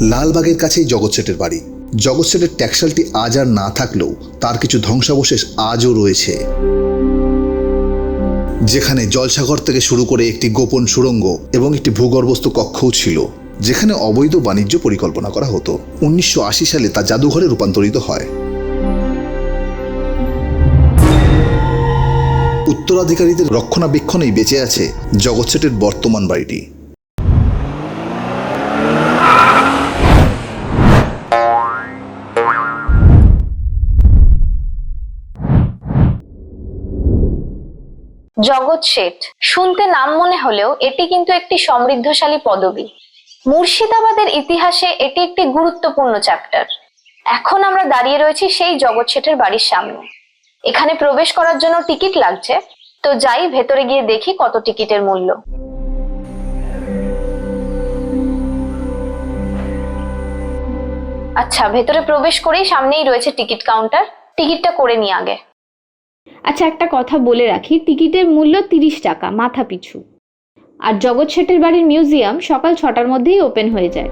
লালবাগের কাছেই জগৎ শেঠের বাড়ি। জগৎ শেঠের ট্যাক্সালটি আজ আর না থাকলেও তার কিছু ধ্বংসাবশেষ আজও রয়েছে। যেখানে জলসাগর থেকে শুরু করে একটি গোপন সুড়ঙ্গ এবং একটি ভূগর্ভস্থ কক্ষও ছিল, যেখানে অবৈধ বাণিজ্য পরিকল্পনা করা হতো। উনিশশো আশি সালে তা জাদুঘরে রূপান্তরিত হয়। উত্তরাধিকারীদের রক্ষণাবেক্ষণেই বেঁচে আছে জগৎ শেঠের বর্তমান বাড়িটি। জগৎ শেঠ। শুনতে নাম মনে হলেও এটি কিন্তু একটি সমৃদ্ধশালী পদবী। মুর্শিদাবাদের ইতিহাসে এটি একটি গুরুত্বপূর্ণ চ্যাপ্টার এখন আমরা দাঁড়িয়ে রয়েছি সেই জগৎ শেঠের বাড়ির সামনে। এখানে প্রবেশ করার জন্য টিকিট লাগছে, তো যাই ভেতরে গিয়ে দেখি কত টিকিটের মূল্য। আচ্ছা ভেতরে প্রবেশ করেই সামনেই রয়েছে টিকিট কাউন্টার টিকিটটা করে নি আগে। আচ্ছা একটা কথা বলে রাখি, টিকিটের মূল্য তিরিশ টাকা, মাথা পিছু। আর জগৎ শেঠের বাড়ির মিউজিয়াম সকাল ছটার মধ্যেই ওপেন হয়ে যায়।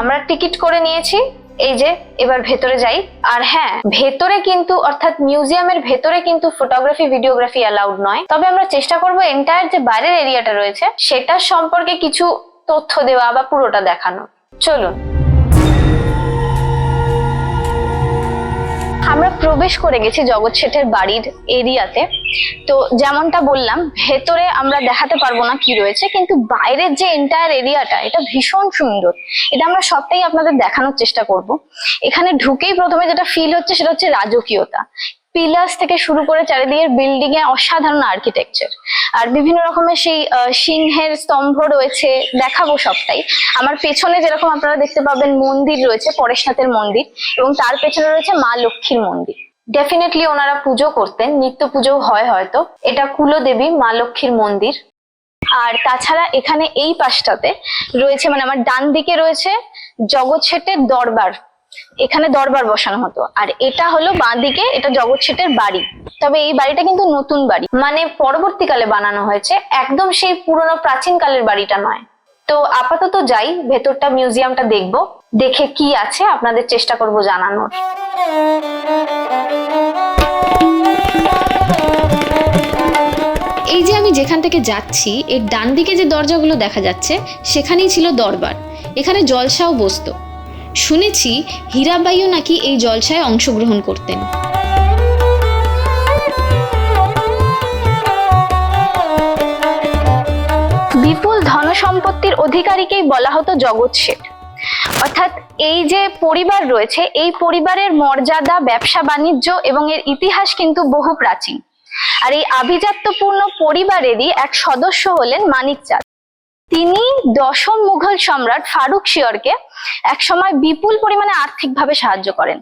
আমরা টিকিট করে নিয়েছি, এই যে, এবার ভেতরে যাই। আর হ্যাঁ ভেতরে কিন্তু, অর্থাৎ মিউজিয়ামের ভেতরে কিন্তু ফটোগ্রাফি ভিডিওগ্রাফি অ্যালাউড নয়। তবে আমরা চেষ্টা করব এন্টায়ার যে বাইরের এরিয়াটা রয়েছে, সেটার সম্পর্কে কিছু তথ্য দেওয়া বা পুরোটা দেখানো চলুন। আমরা প্রবেশ করে গেছি জগৎ শেঠের বাড়ির এরিয়াতে। তো যেমনটা বললাম, ভেতরে আমরা দেখাতে পারব না কি রয়েছে, কিন্তু বাইরের যে এন্টায়ার এরিয়াটা, এটা ভীষণ সুন্দর। এটা আমরা সবটাই আপনাদের দেখানোর চেষ্টা করব। এখানে ঢুকেই প্রথমে যেটা ফিল হচ্ছে, সেটা হচ্ছে রাজকীয়তা। পিলার্স থেকে শুরু করে চারিদিকের বিল্ডিং এ অসাধারণ আর্কিটেকচার আর বিভিন্ন রকমের সেই সিংহের স্তম্ভ রয়েছে, দেখাবো সবটাই। আমার পেছনে যেরকম আপনারা দেখতে পাবেন মন্দির রয়েছে, পরেশনাথের মন্দির, এবং তার পেছনে রয়েছে মা লক্ষ্মীর মন্দির। ডেফিনেটলি ওনারা পুজো করতেন, নিত্য পুজো হয় হয়তো। এটা কুলদেবী মা লক্ষ্মীর মন্দির। আর তাছাড়া এখানে এই পাশটাতে রয়েছে মানে আমার ডান দিকে রয়েছে জগৎ দরবার। এখানে দরবার বসানো হতো। আর এটা হলো বাঁ দিকে এটা জগৎ শেঠের বাড়ি। তবে এই বাড়িটা কিন্তু নতুন বাড়ি। মানে পরবর্তীকালে বানানো হয়েছে একদম সেই পুরনো প্রাচীন কালের বাড়িটা নয়। তো আপাতত যাই, ভেতরটা, মিউজিয়ামটা দেখব। দেখে কি আছে, আপনাদের চেষ্টা করব জানানোর। এই যে আমি যেখান থেকে যাচ্ছি, এর ডান দিকে যে দরজাগুলো দেখা যাচ্ছে, সেখানেই ছিল দরবার। এখানে জলসাও বসতো। শুনেছি হীরাবাইও নাকি এই জলসায় অংশগ্রহণ করতেন। বিপুল ধন সম্পত্তির অধিকারীকেই বলা হতো জগৎ শেঠ। অর্থাৎ এই যে পরিবার রয়েছে, এই পরিবারের মর্যাদা, ব্যবসা, বাণিজ্য এবং এর ইতিহাস কিন্তু বহু প্রাচীন। আর এই আভিজাত্যপূর্ণ পরিবারেরই এক সদস্য হলেন মানিক চাঁদ তিনি দশম মুঘল সম্রাট ফারুক শিয়রকে একসময় বিপুল পরিমাণে আর্থিকভাবে সাহায্য করেন।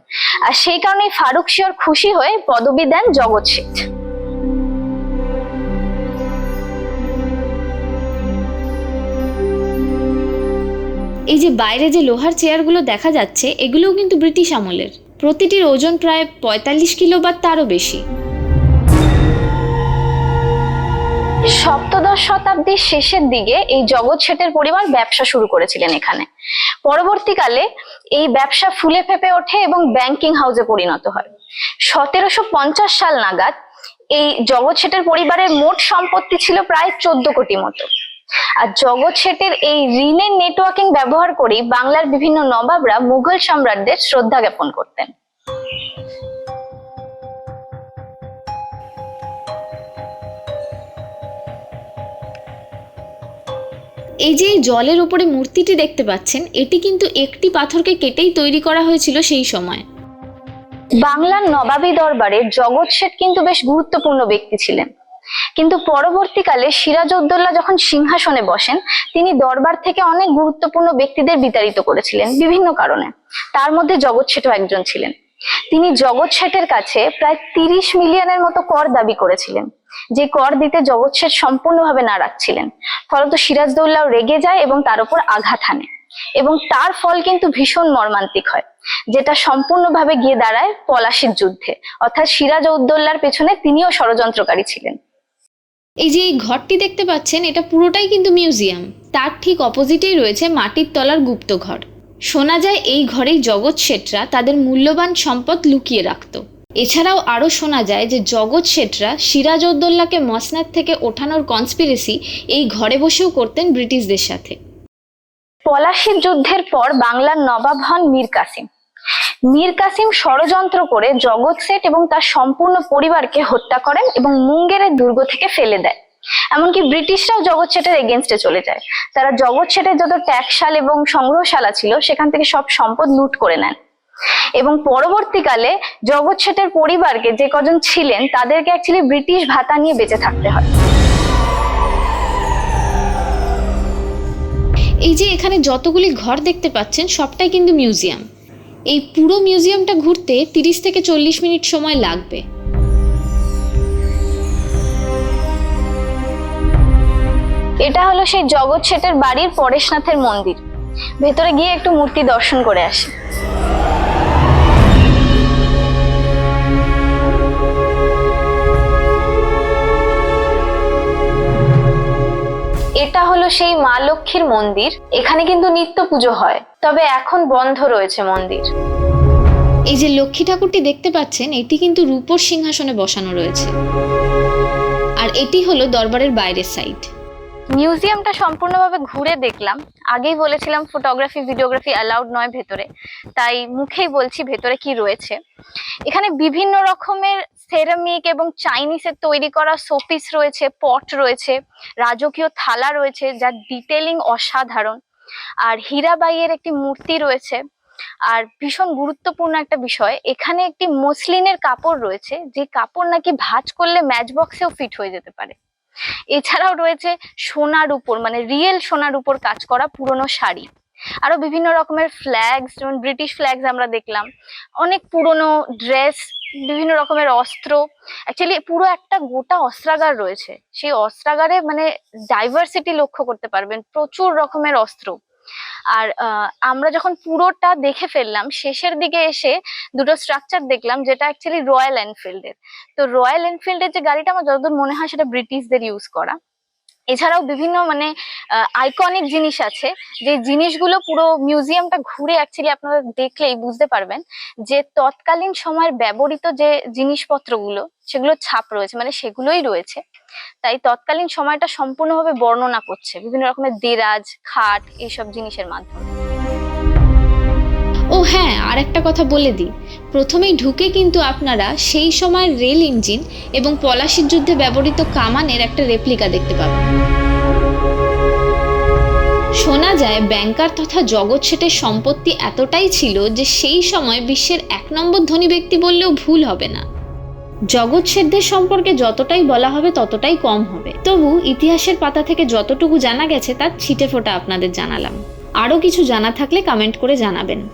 আর সেই কারণে ফারুক শিয়র খুশি হয়ে পদবি দেন জগৎ শেঠ এই যে বাইরে যে লোহার চেয়ারগুলো দেখা যাচ্ছে এগুলোও কিন্তু ব্রিটিশ আমলের। প্রতিটির ওজন প্রায় পঁয়তাল্লিশ কিলো বা তারও বেশি। সপ্তদশ শতাব্দীর শেষের দিকে এই জগৎ শেঠের পরিবার ব্যবসা শুরু করেছিলেন এখানে। পরবর্তীকালে এই ব্যবসা ফুলে ফেপে ওঠে এবং ব্যাংকিং হাউসে পরিণত হয়। সতেরোশো পঞ্চাশ সাল নাগাদ এই জগৎ শেঠের পরিবারের মোট সম্পত্তি ছিল প্রায় চোদ্দ কোটি মতো। আর জগৎ শেঠের এই ঋণের নেটওয়ার্কিং ব্যবহার করেই বাংলার বিভিন্ন নবাবরা মুঘল সম্রাটদের শ্রদ্ধা জ্ঞাপন করতেন। এই যে জলের উপরে মূর্তিটি দেখতে পাচ্ছেন, এটি কিন্তু একটি পাথরকে কেটেই তৈরি করা হয়েছিল সেই সময়। বাংলার নবাবী দরবারে জগৎ শেঠ কিন্তু বেশ গুরুত্বপূর্ণ ব্যক্তি ছিলেন। কিন্তু পরবর্তীকালে সিরাজউদ্দৌলা যখন সিংহাসনে বসেন, তিনি দরবার থেকে অনেক গুরুত্বপূর্ণ ব্যক্তিদের বিতাড়িত করেছিলেন, বিভিন্ন কারণে। তার মধ্যে জগৎ শেঠও একজন ছিলেন। তিনি জগৎ শেঠের কাছে প্রায় তিরিশ মিলিয়নের মতো কর দাবি করেছিলেন। যে কর দিতে জগৎ শেঠ সম্পূর্ণভাবে নারাজ ছিলেন ফলত সিরাজদৌল্লাও রেগে যায় এবং তার উপর আঘাত হানে। এবং তার ফল কিন্তু ভীষণ মর্মান্তিক হয়, যেটা সম্পূর্ণভাবে গিয়ে দাঁড়ায় পলাশির যুদ্ধে। অর্থাৎ সিরাজ উদ্দৌলার পেছনে তিনিও ষড়যন্ত্রকারী ছিলেন। এই যে এই ঘরটি দেখতে পাচ্ছেন, এটা পুরোটাই কিন্তু মিউজিয়াম। তার ঠিক অপোজিটেই রয়েছে মাটির তলার গুপ্তঘর। শোনা যায় এই ঘরেই জগৎ শেঠরা তাদের মূল্যবান সম্পদ লুকিয়ে রাখত। এছাড়াও আরও শোনা যায় যে জগৎ শেঠরা সিরাজউদ্দৌলাকে মসনাদ থেকে ওঠানোর কনস্পিরেসি এই ঘরে বসেও করতেন ব্রিটিশদের সাথে। পলাশির যুদ্ধের পর বাংলার নবাব হন মীর কাসিম। মীর কাসিম ষড়যন্ত্র করে জগৎ শেঠ এবং তার সম্পূর্ণ পরিবারকে হত্যা করেন এবং মুঙ্গেরের দুর্গ থেকে ফেলে দেয় এমনকি ব্রিটিশরাও জগৎ শেঠের এগেনস্টে চলে যায়। তারা জগৎ শেঠের যত ট্যাক্সাল এবং সংগ্রহশালা ছিল, সেখান থেকে সব সম্পদ লুট করে নেন। এবং পরবর্তীকালে জগৎ শেঠের পরিবারকে যে কজন ছিলেন তাদেরকে অ্যাকচুয়ালি ব্রিটিশ ভাতা নিয়ে বেঁচে থাকতে হয়। এই যে এখানে যতগুলি ঘর দেখতে পাচ্ছেন সবটাই কিন্তু মিউজিয়াম। এই পুরো মিউজিয়ামটা ঘুরতে তিরিশ থেকে চল্লিশ মিনিট সময় লাগবে। এটা হলো সেই জগৎ শেঠের বাড়ির পরেশনাথের মন্দির। ভেতরে গিয়ে একটু মূর্তি দর্শন করে আসি। এটা হলো সেই মা লক্ষ্মীর মন্দির। এখানে কিন্তু নিত্য পুজো হয়, তবে এখন বন্ধ রয়েছে মন্দির। এই যে লক্ষ্মী ঠাকুরটি দেখতে পাচ্ছেন, এটি কিন্তু রূপোর সিংহাসনে বসানো রয়েছে। আর এটি হলো দরবারের বাইরের সাইড মিউজিয়ামটা সম্পূর্ণভাবে ঘুরে দেখলাম। আগেই বলেছিলাম ফটোগ্রাফি ভিডিওগ্রাফি অ্যালাউড নয় ভেতরে। তাই মুখেই বলছি ভেতরে কি রয়েছে। এখানে বিভিন্ন রকমের সেরামিক এবং চাইনিজের তৈরি করা শোপিস রয়েছে পট রয়েছে, রাজকীয় থালা রয়েছে, যার ডিটেলিং অসাধারণ। আর হীরাবাইয়ের একটি মূর্তি রয়েছে। আর ভীষণ গুরুত্বপূর্ণ একটা বিষয়, এখানে একটি মসলিনের কাপড় রয়েছে, যে কাপড় নাকি ভাঁজ করলে ম্যাচ বক্সেও ফিট হয়ে যেতে পারে। এছাড়াও রয়েছে সোনার উপর মানে রিয়েল সোনার উপর কাজ করা পুরনো শাড়ি। আরও বিভিন্ন রকমের ফ্ল্যাগস যেমন ব্রিটিশ ফ্ল্যাগস আমরা দেখলাম। অনেক পুরনো ড্রেস বিভিন্ন রকমের অস্ত্র। অ্যাকচুয়ালি পুরো একটা গোটা অস্ত্রাগার রয়েছে। সেই অস্ত্রাগারে মানে ডাইভার্সিটি লক্ষ্য করতে পারবেন। প্রচুর রকমের অস্ত্র। আর আমরা যখন পুরোটা দেখে ফেললাম, শেষের দিকে এসে দুটো স্ট্রাকচার দেখলাম যেটা অ্যাকচুয়ালি রয়্যাল এনফিল্ডের তো রয়্যাল এনফিল্ডের যে গাড়িটা আমার যতদূর মনে হয় সেটা ব্রিটিশদের ইউজ করা। এছাড়াও বিভিন্ন মানে আইকনিক জিনিস আছে, যে জিনিসগুলো পুরো মিউজিয়ামটা ঘুরে অ্যাকচুয়ালি আপনারা দেখলেই বুঝতে পারবেন যে তৎকালীন সময়ের ব্যবহৃত যে জিনিসপত্রগুলো, সেগুলো ছাপ রয়েছে মানে সেগুলোই রয়েছে। তাই তৎকালীন সময়টা সম্পূর্ণভাবে বর্ণনা করছে, বিভিন্ন রকমের দেরাজ, খাট, এইসব জিনিসের মাধ্যমে। হ্যাঁ আর একটা কথা বলে দিই। প্রথমেই ঢুকে কিন্তু আপনারা সেই সময়ের রেল ইঞ্জিন এবং পলাশির যুদ্ধে ব্যবহৃত কামানের একটা রেপ্লিকা দেখতে পাবেন। শোনা যায় ব্যাংকার তথা জগৎ শেঠের সম্পত্তি এতটাই ছিল যে সেই সময় বিশ্বের এক নম্বর ধনী ব্যক্তি বললেও ভুল হবে না। জগৎ শেঠদের সম্পর্কে যতটাই বলা হবে, ততটাই কম হবে। তবু ইতিহাসের পাতা থেকে যতটুকু জানা গেছে, তার ছিটে ফোটা আপনাদের জানালাম। আরও কিছু জানা থাকলে কমেন্ট করে জানাবেন।